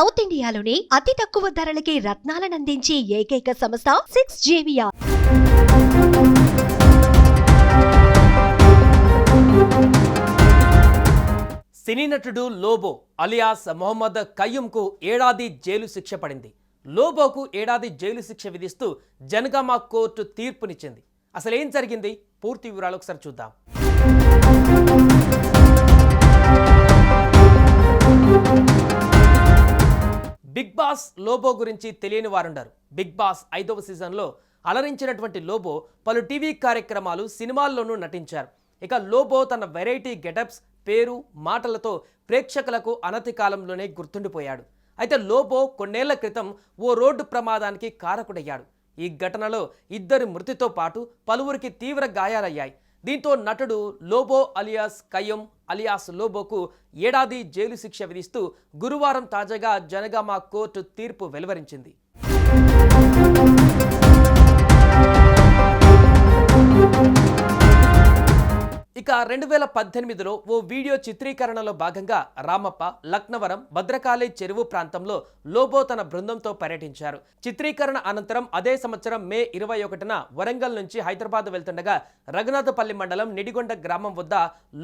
South ఇండియాలోనే అతి తక్కువ ధరలకి రత్నాలనందించే ఏకైక సంస్థ సిక్స్ జేవియా సినీ నటుడు లోబో అలియాస్ మొహమ్మద్ కయ్యంకు ఏడాది జైలు శిక్ష పడింది. లోబోకు ఏడాది జైలు శిక్ష విధిస్తూ జనగామ కోర్టు తీర్పునిచ్చింది. అసలేం జరిగింది? పూర్తి వివరాలు ఒకసారి చూద్దాం. బాస్ లోబో గురించి తెలియని వారుండరు. బిగ్ బాస్ ఐదవ సీజన్లో అలరించినటువంటి లోబో పలు టీవీ కార్యక్రమాలు సినిమాల్లోనూ నటించారు. ఇక లోబో తన వెరైటీ గెటప్స్ పేరు మాటలతో ప్రేక్షకులకు అనతి కాలంలోనే గుర్తుండిపోయాడు. అయితే లోబో కొన్నేళ్ళ క్రితం ఓ రోడ్డు ప్రమాదానికి కారకుడయ్యాడు. ఈ ఘటనలో ఇద్దరి మృతితో పాటు పలువురికి తీవ్ర గాయాలయ్యాయి. దీంతో నటుడు లోబో అలియాస్ కయ్యం అలియాస్ లోబోకు ఏడాది జైలు శిక్ష విధిస్తూ గురువారం తాజాగా జనగామ కోర్టు తీర్పు వెలువరించింది. ఇక రెండు వేల పద్దెనిమిదిలో ఓ వీడియో చిత్రీకరణలో భాగంగా రామప్ప లక్నవరం భద్రకాళి చెరువు ప్రాంతంలో లోబో తన బృందంతో పర్యటించారు. చిత్రీకరణ అనంతరం అదే సంవత్సరం మే ఇరవై ఒకటిన వరంగల్ నుంచి హైదరాబాద్ వెళ్తుండగా రఘునాథపల్లి మండలం నిడిగొండ గ్రామం వద్ద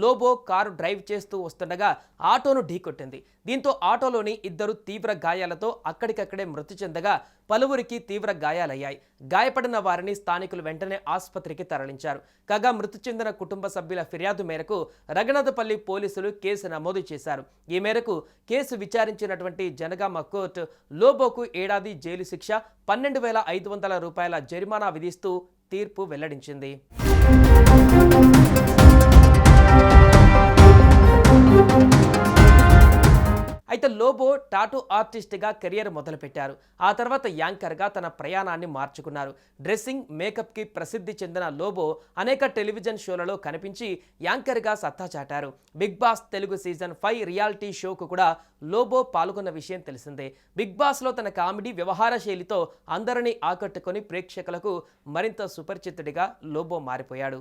లోబో కారు డ్రైవ్ చేస్తూ వస్తుండగా ఆటోను ఢీకొట్టింది. దీంతో ఆటోలోని ఇద్దరు తీవ్ర గాయాలతో అక్కడికక్కడే మృతి చెందగా పలువురికి తీవ్ర గాయాలయ్యాయి. గాయపడిన వారిని స్థానికులు వెంటనే ఆసుపత్రికి తరలించారు. కాగా మృతి చెందిన కుటుంబ సభ్యుల ఫిర్యాదు మేరకు రఘునాథపల్లి పోలీసులు కేసు నమోదు చేశారు. ఈ మేరకు కేసు విచారించినటువంటి జనగామ కోర్టు లోబోకు ఏడాది జైలు శిక్ష పన్నెండు వేల ఐదు వందల రూపాయల జరిమానా విధిస్తూ తీర్పు వెల్లడించింది. లోబో టాటూ ఆర్టిస్ట్గా కెరియర్ మొదలుపెట్టారు. ఆ తర్వాత యాంకర్గా తన ప్రయాణాన్ని మార్చుకున్నారు. డ్రెస్సింగ్ మేకప్కి ప్రసిద్ధి చెందిన లోబో అనేక టెలివిజన్ షోలలో కనిపించి యాంకర్గా సత్తా చాటారు. Bigg Boss Telugu season five reality షోకు కూడా లోబో పాల్గొన్న విషయం తెలిసిందే. బిగ్ బాస్లో తన కామెడీ వ్యవహార శైలితో అందరినీ ఆకట్టుకొని ప్రేక్షకులకు మరింత సుపరిచితుడిగా లోబో మారిపోయాడు.